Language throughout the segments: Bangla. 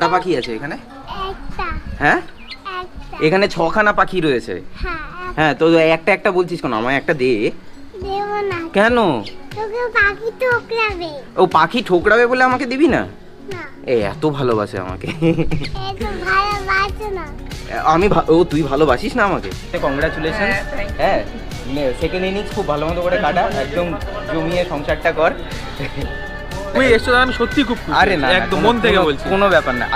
কটা পাখি আছে এখানে? হ্যাঁ? এখানে ছখানা পাখি রয়েছে। হ্যাঁ হ্যাঁ তো একটা একটা বলছিস কেন? আমায় একটা দে। দেব না। কেন? তোকে পাখি ঠোকরাবে। ও পাখি ঠোকরাবে বলে আমাকে দিবি না? এ এত ভালোবাসে আমাকে। আমি ভা- ও তুই ভালোবাসিস না আমাকে? কংগ্রাচুলেশন হ্যাঁ সেকেন্ড ইনিংস খুব ভালো মতো করে কাটা। একদম জমিয়ে সংসারটা কর। তুই এসছো আমি সত্যি খুব খুশি। আরে না একদম মন থেকে কোনো- বলছি। কোনো ব্যাপার না।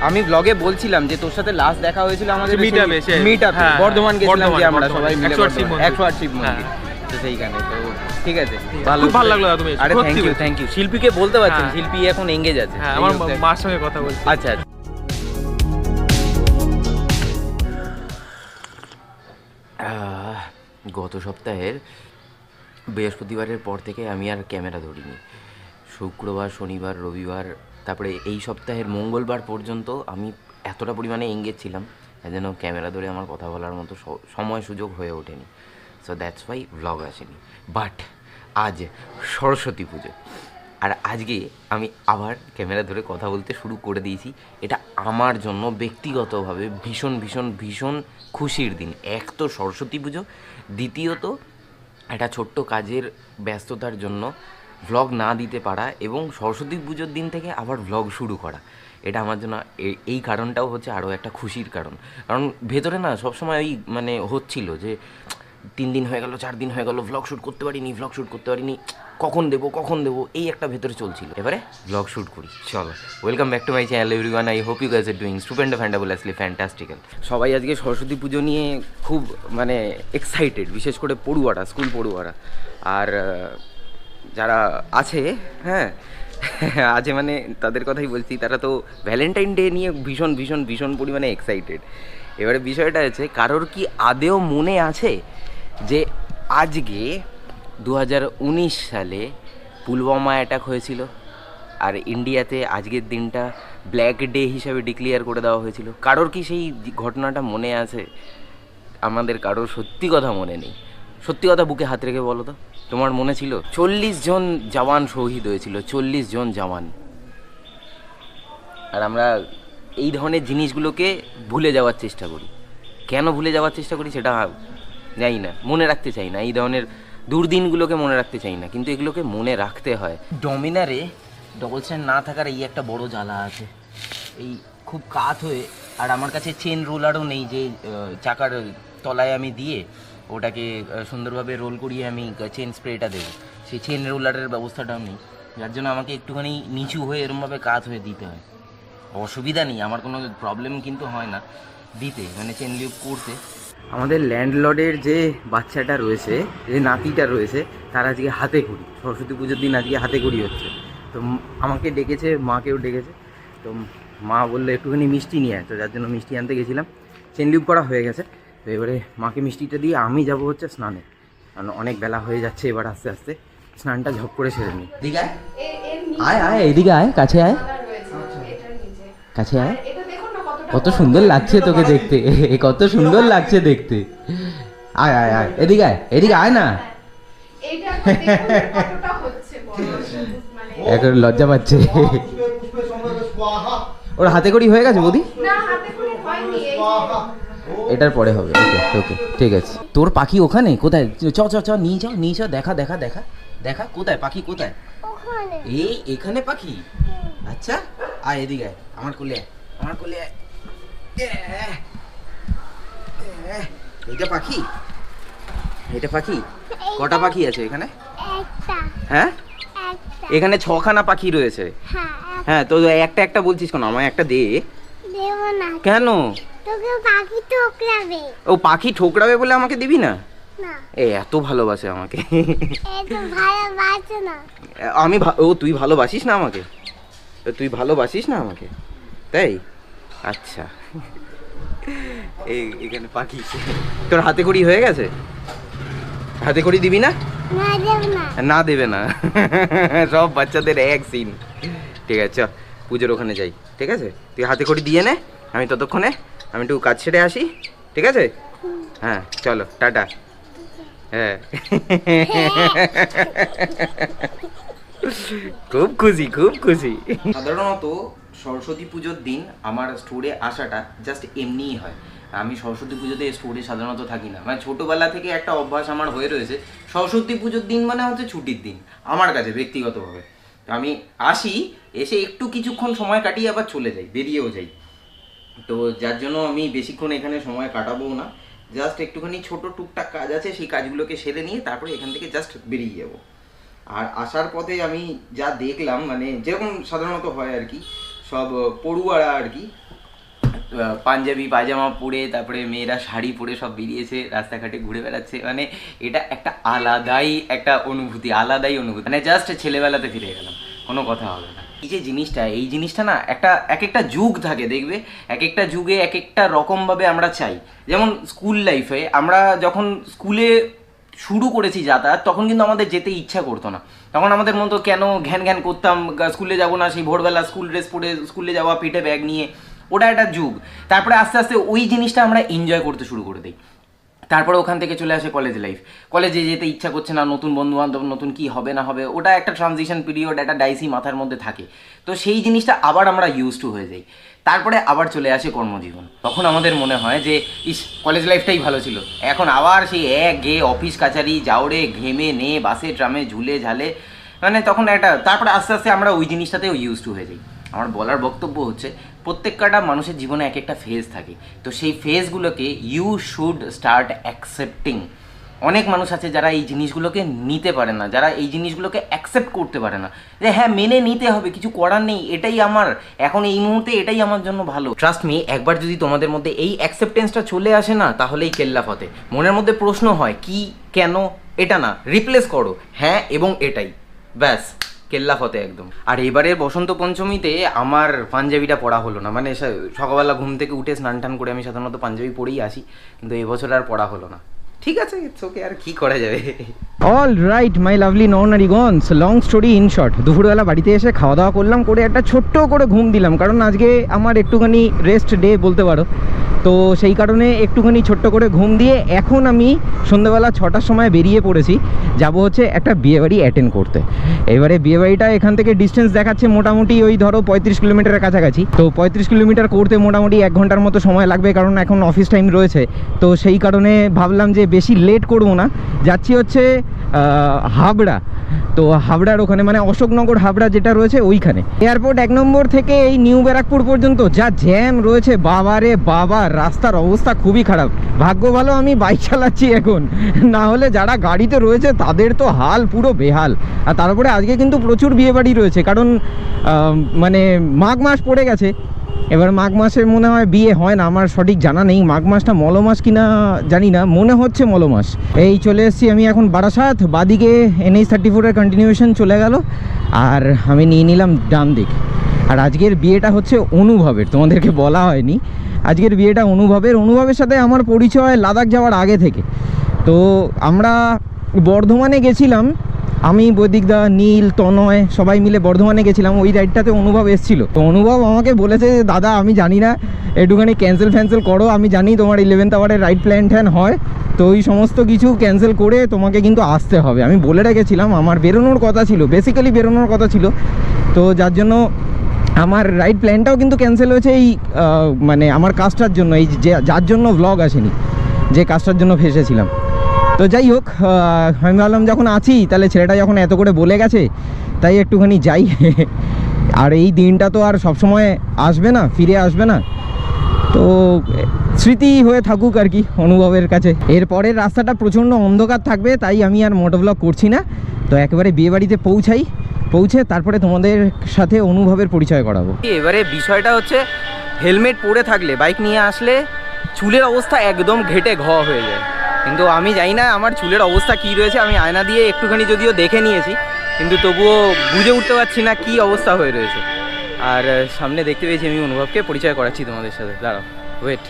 আমি ব্লগে বলছিলাম যে তোর সাথে লাস্ট দেখা হয়েছিল আমাদের এ, সে- মিট আপ বর্ধমান গেছিলাম যে আমরা সবাই মিলে 108 শিব মন্দির। হ্যাঁ। তো সেইখানে তো ঠিক আছে। খুব ভালো লাগল তুমি আরে থ্যাংক ইউ থ্যাংক ইউ শিল্পীকে বলতে পারছেন হ্যাঁ। শিল্পী এখন এঙ্গেজ আছে। হ্যাঁ আমার মার সঙ্গে কথা বলছি। আচ্ছা আচ্ছা। আহ, গত সপ্তাহের বৃহস্পতিবারের পর থেকে আমি আর ক্যামেরা ধরিনি। শুক্রবার, শনিবার, রবিবার, তারপরে এই সপ্তাহের মঙ্গলবার পর্যন্ত আমি এতটা পরিমাণে এঙ্গেজ ছিলাম যেন ক্যামেরা ধরে আমার কথা বলার মতো সময় সুযোগ হয়ে ওঠেনি। সো দ্যাটস ওয়াই ব্লগ আসেনি। বাট আজ সরস্বতী পুজো। আর আজকে আমি আবার ক্যামেরা ধরে কথা বলতে শুরু করে দিয়েছি। এটা আমার জন্য ব্যক্তিগতভাবে ভীষণ ভীষণ ভীষণ খুশির দিন। এক তো সরস্বতী পুজো, দ্বিতীয়ত একটা ছোট্ট কাজের ব্যস্ততার জন্য ভ্লগ না দিতে পারা এবং সরস্বতী পুজোর দিন থেকে আবার ভ্লগ শুরু করা। এটা আমার জন্য এই কারণটাও হচ্ছে আরও একটা খুশির কারণ। কারণ ভেতরে না সবসময় ওই মানে হচ্ছিল যে, তিন দিন হয়ে গেল, চার দিন হয়ে গেল ভ্লগ শ্যুট করতে পারিনি ভ্লগ শ্যুট করতে পারিনি, কখন দেবো কখন দেবো, এই একটা ভেতরে চলছিল। এবারে ভ্লগ শ্যুট করি, চলো। Welcome back to my channel everyone I hope you guys are doing stupendous fantabulously fantastical সবাই আজকে সরস্বতী পুজো নিয়ে খুব মানে এক্সাইটেড বিশেষ করে পড়ুয়ারা স্কুল পড়ুয়ারা। আর যারা আছে হ্যাঁ আছে মানে তাদের কথাই বলছি, তারা তো ভ্যালেন্টাইন ডে নিয়ে ভীষণ ভীষণ ভীষণ পরিমাণে এক্সাইটেড এবারে বিষয়টা আছে কারোর কি আদেও মনে আছে যে আজকে দু হাজার উনিশ সালে পুলওয়ামা অ্যাটাক হয়েছিল? আর ইন্ডিয়াতে আজকের দিনটা ব্ল্যাক ডে হিসাবে ডিক্লেয়ার করে দেওয়া হয়েছিল। কারোর কি সেই ঘটনাটা মনে আছে? আমাদের কারোর সত্যি কথা মনে নেই। সত্যি কথা বুকে হাত রেখে বলো তো। তোমার মনে ছিল? চল্লিশ জন জওয়ান শহীদ হয়েছিল, চল্লিশ জন জওয়ান। আর আমরা এই ধরনের জিনিসগুলোকে ভুলে যাওয়ার চেষ্টা করি। কেন ভুলে যাওয়ার চেষ্টা করি সেটা জানি না, মনে রাখতে চাই না। এই ধরনের দুর্দিনগুলোকে মনে রাখতে চাই না, কিন্তু এগুলোকে মনে রাখতে হয়। ডমিনারে ডবল স্ট্যান্ড না থাকার এই একটা বড় জ্বালা আছে। এই খুব কাত হয়ে, আর আমার কাছে চেন রোলারও নেই যে চাকার তলায় আমি দিয়ে ওটাকে সুন্দরভাবে রোল করিয়ে আমি চেন স্প্রেটা দেবো। সেই চেন রোলারের ব্যবস্থাটাও নেই যার জন্য আমাকে একটুখানি নিচু হয়ে এরমভাবে কাজ হয়ে দিতে হয়। অসুবিধা নেই, আমার কোনো প্রবলেম কিন্তু হয় না দিতে মানে চেন লিপ করতে। আমাদের ল্যান্ডলর্ডের যে বাচ্চাটা রয়েছে, যে নাতিটা রয়েছে, তার আজকে হাতে করি সরস্বতী পুজোর দিন আজকে হাতে করি হচ্ছে। তো আমাকে ডেকেছে, মাকেও ডেকেছে। তো মা বলল, একটুখানি মিষ্টি নিয়ে তো যার জন্য মিষ্টি আনতে গেছিলাম। চেন লিপ করা হয়ে গেছে। তো এবারে মাকে মিষ্টিটা দিয়ে আমি যাব হচ্ছে স্নানে। কারণ অনেক বেলা হয়ে যাচ্ছে এবার আস্তে আস্তে। স্নানটা ঝপ করে সেরে নিই আয়। আয় এদিকে আয় কাছে আয়। কাছে আয়। কত সুন্দর লাগছে তোকে দেখতে। কত সুন্দর লাগছে দেখতে। আয় আয় আয় এদিকে আয় এদিকে আয় না। মানে এখন লজ্জা পাচ্ছে। ওর হাতে করি হয়ে গেছে বৌদি? না হাতে করে হয়নি এই এটার পরে হবে। ওকে ওকে ঠিক আছে। তোর পাখি ওখানে? কোথায়? চ চ চ নিয়ে যাও নিয়ে যাও দেখা দেখা দেখা। দেখা কোথায় পাখি কোথায়? ওখানে। এই এখানে পাখি? আচ্ছা আয় এদিকে আমার কোলে আমার কোলে এইটা পাখি? এটা পাখি? কটা পাখি আছে এখানে? একটা। হ্যাঁ? একটা। এখানে ছখানা পাখি রয়েছে। হ্যাঁ হ্যাঁ তো একটা একটা বলছিস কেন? আমায় একটা দে। দেব না। কেন? তোকে পাখি ঠোকরাবে। ও পাখি ঠোকরাবে বলে আমাকে দিবি না? না। এ এত ভালোবাসে আমাকে। না। আমি ও তুই ভালোবাসিস না আমাকে? তুই ভালোবাসিস না আমাকে? তাই? আচ্ছা। এই এখানে পাখি তোর হাতে করি হয়ে গেছে? হাতে করি দিবি না? না না। না দেবে না। সব বাচ্চাদের এক সিন ঠিক আছে চ পুজোর ওখানে যাই। ঠিক আছে? তুই হাতে করি দিয়ে নে আমি ততক্ষণে আমি একটু কাজ ছেড়ে আসি, ঠিক আছে? হ্যাঁ চলো, টাটা। হ্যাঁ। খুব খুশি খুব খুশি। সাধারণত সরস্বতী পুজোর দিন আমার স্টোরে আসাটা জাস্ট এমনিই হয়। আমি সরস্বতী পুজোতে স্টোরে সাধারণত থাকি না। মানে ছোটোবেলা থেকে একটা অভ্যাস আমার হয়ে রয়েছে, সরস্বতী পুজোর দিন মানে হচ্ছে ছুটির দিন, আমার কাছে ব্যক্তিগতভাবে। আমি আসি, এসে একটু কিছুক্ষণ সময় কাটিয়ে আবার চলে যাই, বেরিয়েও যাই। তো যার জন্য আমি বেশিক্ষণ এখানে সময় কাটাবো না। জাস্ট একটুখানি ছোট টুকটাক কাজ আছে, সেই কাজগুলোকে সেরে নিয়ে তারপরে এখান থেকে জাস্ট বেরিয়ে যাব। আর আসার পথে আমি যা দেখলাম মানে যেরকম সাধারণত হয় আর কি, সব পড়ুয়ারা আর কি পাঞ্জাবি পাজামা পরে, তারপরে মেয়েরা শাড়ি পরে সব বেরিয়েছে, রাস্তাঘাটে ঘুরে বেড়াচ্ছে। মানে এটা একটা আলাদাই একটা অনুভূতি, আলাদাই অনুভূতি। মানে জাস্ট ছেলেবেলাতে ফিরে গেলাম, কোনো কথা হবে না। এই যে জিনিসটা, এই জিনিসটা না একটা এক একটা যুগ থাকে, দেখবে? এক একটা যুগে এক একটা রকমভাবে আমরা চাই। যেমন স্কুল লাইফে আমরা যখন স্কুলে শুরু করেছি যাতায়াত, তখন কিন্তু আমাদের যেতে ইচ্ছা করতো না। তখন আমাদের মতো কেন ঘ্যান ঘ্যান করতাম স্কুলে যাব না, সেই ভোরবেলা স্কুল ড্রেস পরে স্কুলে যাওয়া পিঠে ব্যাগ নিয়ে। ওটা একটা যুগ। তারপরে আস্তে আস্তে ওই জিনিসটা আমরা এনজয় করতে শুরু করে দিই। তারপরে ওখান থেকে চলে আসে কলেজ লাইফ কলেজে যেতে ইচ্ছা করছে না, নতুন বন্ধু বান্ধব নতুন কি হবে না হবে, ওটা একটা ট্রানজিশন পিরিয়ড একটা ডাইসি মাথার মধ্যে থাকে। তো সেই জিনিসটা আবার আমরা ইউজ টু হয়ে যাই। তারপরে আবার চলে আসে কর্মজীবন। তখন আমাদের মনে হয় যে, ইস কলেজ লাইফটাই ভালো ছিল। এখন আবার সেই এক গে অফিস কাছারি যাওরে ঘেমে, নে, বাসে, ট্রামে, ঝুলে, ঝালে মানে তখন একটা, তারপরে আস্তে আস্তে আমরা ওই জিনিসটাতেও ইউজ টু হয়ে যাই। আমার বলার বক্তব্য হচ্ছে প্রত্যেকটা মানুষের জীবনে এক একটা ফেজ থাকে। তো সেই ফেজগুলোকে ইউ শুড স্টার্ট অ্যাকসেপ্টিং অনেক মানুষ আছে যারা এই জিনিসগুলোকে নিতে পারে না, যারা এই জিনিসগুলোকে অ্যাকসেপ্ট করতে পারে না। যে হ্যাঁ মেনে নিতে হবে, কিছু করার নেই, এটাই আমার। এখন এই মুহূর্তে এটাই আমার জন্য ভালো। ট্রাস্ট মি একবার যদি তোমাদের মধ্যে এই অ্যাকসেপ্টেন্সটা চলে আসে না, তাহলেই কেল্লা ফতে। মনের মধ্যে প্রশ্ন হয়, কি, কেন, এটা না রিপ্লেস করো। হ্যাঁ এবং এটাই। ব্যাস। কেল্লা ফতে একদম। আর এবারের বসন্ত পঞ্চমীতে আমার পাঞ্জাবিটা পরা হলো না। মানে সকালবেলা ঘুম থেকে উঠে স্নান টান করে আমি সাধারণত পাঞ্জাবি পরেই আসি, কিন্তু এবছর আর পড়া হলো না। ঠিক আছে ওকে আর কি করা যাবে? অল রাইট মাই লাভলি নন নারিগঞ্জ লং স্টোরি ইন শর্ট দুপুরবেলা বাড়িতে এসে খাওয়া দাওয়া করলাম, করে একটা ছোট্ট করে ঘুম দিলাম, কারণ আজকে আমার একটুখানি রেস্ট ডে বলতে পারো। তো সেই কারণে একটুখানি ছোট্ট করে ঘুম দিয়ে এখন আমি সন্ধ্যাবেলা ছটার সময় বেরিয়ে পড়েছি। যাব হচ্ছে একটা বিয়েবাড়ি অ্যাটেন্ড করতে। এবারে বিয়েবাড়িটা এখান থেকে ডিস্টেন্স দেখাচ্ছে মোটামুটি ওই ধরো পঁয়ত্রিশ কিলোমিটারের কাছাকাছি। তো পঁয়ত্রিশ কিলোমিটার করতে মোটামুটি এক ঘণ্টার মতো সময় লাগবে কারণ এখন অফিস টাইম রয়েছে। তো সেই কারণে ভাবলাম যে বেশি লেট করব না। যাচ্ছি হচ্ছে হাবড়া। তো হাবড়ার ওখানে মানে অশোকনগর হাবড়া যেটা রয়েছে ওইখানে। এয়ারপোর্ট এক নম্বর থেকে এই নিউ ব্যারাকপুর পর্যন্ত যা জ্যাম রয়েছে, বাবারে বাবা রাস্তার অবস্থা খুবই খারাপ। ভাগ্য ভালো আমি বাইক চালাচ্ছি এখন। না হলে যারা গাড়িতে রয়েছে, তাদের তো হাল পুরো বেহাল। আর তারপরে আজকে কিন্তু প্রচুর বিয়েবাড়ি রয়েছে। কারণ মানে মাঘ মাস পড়ে গেছে। এবার মাঘ মাসে মনে হয় বিয়ে হয় না। আমার সঠিক জানা নেই। মাঘ মাসটা মলমাস কিনা জানি না। মনে হচ্ছে মলমাস এই চলে এসেছি আমি এখন বারাসাত। বাদিকে এনএইচ থার্টি ফোরের কন্টিনিউশন চলে গেল। আর আমি নিয়ে নিলাম ডান দিক আর আজকের বিয়েটা হচ্ছে অনুভবের তোমাদেরকে বলা হয়নি। আজকের বিয়েটা অনুভবের অনুভবের সাথে আমার পরিচয় লাদাখ যাওয়ার আগে থেকে। তো আমরা বর্ধমানে গেছিলাম আমি বৈদিকদা নীল তনয় সবাই মিলে বর্ধমানে গেছিলাম ওই রাইডটাতে অনুভব এসেছিল। তো অনুভব আমাকে বলেছে যে, দাদা আমি জানি না একটুখানি ক্যান্সেল ফ্যান্সেল করো আমি জানি তোমার ইলেভেন্থ আওয়ারের রাইড প্ল্যান ট্যান হয় তো ওই সমস্ত কিছু ক্যান্সেল করে তোমাকে কিন্তু আসতে হবে। আমি বলে রেখেছিলাম আমার বেরোনোর কথা ছিল বেসিক্যালি বেরোনোর কথা ছিল। তো যার জন্য আমার রাইড প্ল্যানটাও কিন্তু ক্যান্সেল হয়েছে এই মানে আমার কাজটার জন্য, এই যে যার জন্য ব্লগ আসেনি, যে কাজটার জন্য ফেসেছিলাম। তো যাই হোক আমি ভাবলাম যখন আছি, তাহলে ছেলেটা যখন এত করে বলে গেছে, তাই একটুখানি যাই। আর এই দিনটা তো আর সবসময় আসবে না, ফিরে আসবে না। তো স্মৃতি হয়ে থাকুক আর কি, অনুভবের কাছে। এরপরের রাস্তাটা প্রচণ্ড অন্ধকার থাকবে, তাই আমি আর মোটোব্লগ করছি না। তো একেবারে বিয়েবাড়িতে পৌঁছাই পৌঁছে তারপরে তোমাদের সাথে অনুভবের পরিচয় করাবো। এবারে বিষয়টা হচ্ছে হেলমেট পরে থাকলে বাইক নিয়ে আসলে চুলের অবস্থা একদম ঘেটে ঘ হয়ে যায়। কিন্তু আমি জানি না আমার চুলের অবস্থা কি রয়েছে আমি আয়না দিয়ে একটুখানি যদিও দেখে নিয়েছি কিন্তু তবুও বুঝে উঠতে পারছি না কি অবস্থা হয়ে রয়েছে। আর সামনে দেখতে পেয়েছি আমি অনুভবকে পরিচয় করাচ্ছি তোমাদের সাথে। দাঁড়াও ওয়েট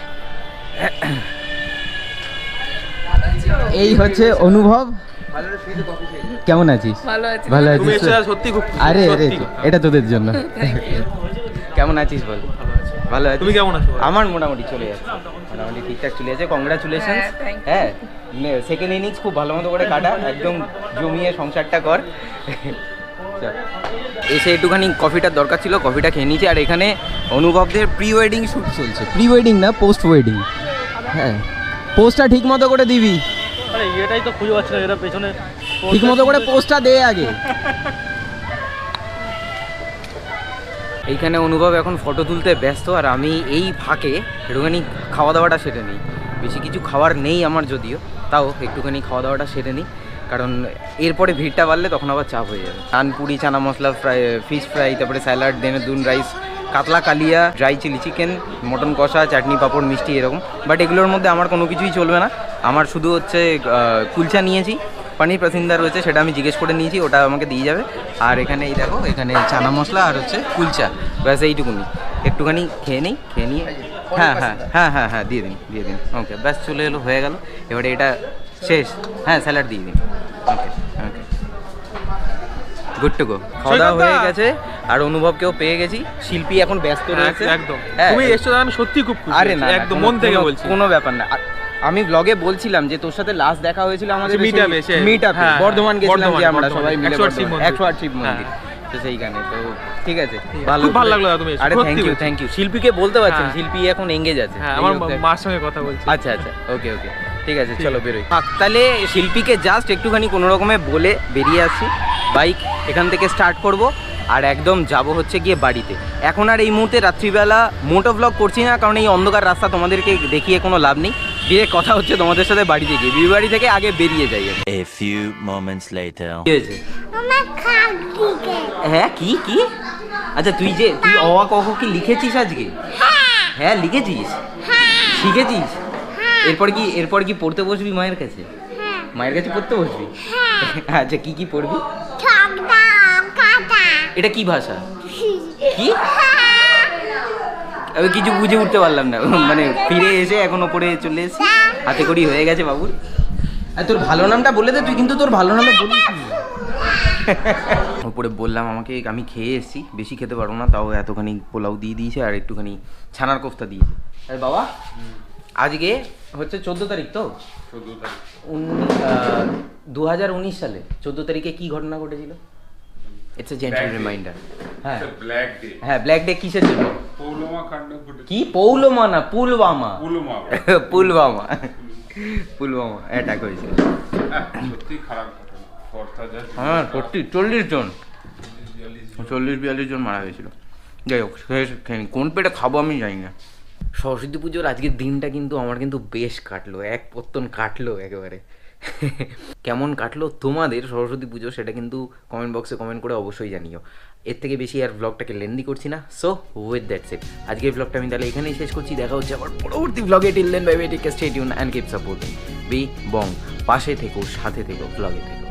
এই হচ্ছে অনুভব। কেমন আছিস? ভালো আছি। ভালো তুমি আছিস? সত্যি খুব আরে আরে এটা তোদের জন্য। কেমন আছিস বল? ভালো আছিস তুমি কেমন আছো? আমার মোটামুটি চলে যাচ্ছে। মোটামুটি ঠিকঠাক চলে যাচ্ছে। কংগ্রাচুলেশন হ্যাঁ, হ্যাঁ সেকেন্ড ইনিংস খুব ভালো মতো করে কাটা। একদম জমিয়ে সংসারটা কর। এসে একটুখানি কফিটার দরকার ছিল কফিটা খেয়ে নিয়েছি। আর এখানে অনুভবদের প্রি ওয়েডিং শ্যুট চলছে। প্রি ওয়েডিং না পোস্ট ওয়েডিং হ্যাঁ। পোস্টটা ঠিক মতো করে দিবি। আরে এটাই তো খুঁজে পাচ্ছি না এটা পেছনে ঠিক মতো করে পোস্টটা দে আগে। এইখানে অনুভব এখন ফটো তুলতে ব্যস্ত আর আমি এই ফাঁকে একটুখানি খাওয়া দাওয়াটা সেরে নিই। বেশি কিছু খাওয়ার নেই আমার যদিও তাও একটুখানি খাওয়া দাওয়াটা সেরে নিই। কারণ এরপরে ভিড়টা বাড়লে তখন আবার চাপ হয়ে যাবে। Naan puri chana masala fry fish fry তারপরে স্যালাড দেনে দুন রাইস কাতলা কালিয়া ড্রাই চিলি চিকেন মটন কষা চাটনি পাঁপড় মিষ্টি এরকম। বাট এগুলোর মধ্যে আমার কোনো কিছুই চলবে না। আমার শুধু হচ্ছে কুলচা নিয়েছি পানির প্যাসেঞ্জার রয়েছে সেটা আমি জিজ্ঞেস করে নিয়েছি ওটা আমাকে দিয়ে যাবে। আর এখানে এই দেখো এখানে চানা মশলা আর হচ্ছে কুলচা। ব্যাস এইটুকুনি। একটুখানি খেয়ে নিই খেয়ে নিয়ে হ্যাঁ হ্যাঁ হ্যাঁ হ্যাঁ হ্যাঁ দিয়ে দিন দিয়ে দিন। ওকে ব্যাস চলে এলো হয়ে গেল। এবারে এটা শেষ। হ্যাঁ স্যালাড দিয়ে দিন। ওকে ওকে গুড টু গো খাওয়া দাওয়া হয়ে গেছে আর অনুভবকেও পেয়ে গেছি। শিল্পী এখন ব্যস্ত রয়েছে। একদম। হ্যাঁ, তুমি এসছো আমি সত্যি খুব খুশি আরে না একদম মন থেকে বলছি। কোনো ব্যাপার না। আর আমি ব্লগে বলছিলাম যে তোর সাথে লাস্ট দেখা হয়েছিল আমাদের এ, সে- মিট আপে হ্যাঁ, বর্ধমান গেছিলাম যে আমরা সবাই মিলে 108 শিব মন্দির। শিব তো সেইখানে তো ঠিক আছে। খুব ভালো লাগল তুমি আরে থ্যাংক ইউ। থ্যাংক ইউ শিল্পীকে বলতে পারছেন হ্যাঁ। শিল্পী এখন এঙ্গেজ আছে। হ্যাঁ আমার মার সঙ্গে কথা বলছি। আচ্ছা আচ্ছা। ওকে ওকে ঠিক আছে চলো বেরোই। তাহলে শিল্পীকে জাস্ট একটুখানি কোনো রকমে বলে বেরিয়ে আসি। বাইক এখান থেকে স্টার্ট করব। আর একদম যাব হচ্ছে গিয়ে বাড়িতে। এখন আর এই মুহূর্তে রাত্রিবেলা মোটো ব্লগ করছি না কারণ এই অন্ধকার রাস্তা তোমাদেরকে দেখিয়ে কোনো লাভ নেই। ডিরেক্ট কথা হচ্ছে তোমাদের সাথে বাড়িতে গিয়ে বিয়ে বাড়ি থেকে আগে বেরিয়ে যাই A few moments later. কি হয়েছে? হ্যাঁ কি কি? আচ্ছা তুই যে তুই অ আ ক খ কি লিখেছিস আজকে? হ্যাঁ। লিখেছিস? শিখেছিস? এরপর কি এরপর কি পড়তে বসবি মায়ের কাছে? হ্যাঁ। মায়ের কাছে পড়তে বসবি? আচ্ছা কি কি পড়বি? এটা কি ভাষা? কি? আমি কিছু বুঝে উঠতে পারলাম না। মানে ফিরে এসে এখন ওপরে চলে এসেছি। হাতে করি হয়ে গেছে বাবুর আর তোর ভালো নামটা বলে দে তুই কিন্তু তোর ভালো নামে বলিস নি। ওপরে বললাম আমাকে আমি খেয়ে এসেছি। বেশি খেতে পারব না তাও এতখানি পোলাও দিয়ে দিয়েছে আর একটুখানি ছানার কোফতা দিয়েছে। আরে বাবা আজকে হচ্ছে চোদ্দ তারিখ তো? দু হাজার উনিশ সালে চোদ্দ তারিখে কি ঘটনা ঘটেছিল? ইটস এ জেন্টাল রিমাইন্ডার হ্যাঁ ব্ল্যাক ডে হ্যাঁ ব্ল্যাক ডে কিসের জন্য? পৌলমা কাণ্ড কি? পৌলমা না পুলওয়ামা পুলমা পুলওয়ামা পুলওয়ামা অ্যাটাক হয়েছিল সত্যি খারাপ হ্যাঁ সত্যি চল্লিশ জন। চল্লিশ বিয়াল্লিশ জন মারা হয়েছিল যাই হোক। কোন পেটে খাব আমি জানি না। সরস্বতী পুজোর আজকের দিনটা কিন্তু আমার কিন্তু বেশ কাটলো এক পত্তন কাটলো একেবারে। কেমন কাটলো তোমাদের সরস্বতী পুজো সেটা কিন্তু কমেন্ট বক্সে কমেন্ট করে অবশ্যই জানিও। এর থেকে বেশি আর ব্লগটাকে লেন্দি করছি না। সো উইথ দ্যাট ইট আজকের ব্লগটা আমি তাহলে এখানেই শেষ করছি। দেখা হচ্ছে আবার পরবর্তী ব্লগে till then bye bye stay tuned and keep supporting B Bong পাশে থেকো, সাথে থেকো ব্লগে থেকো।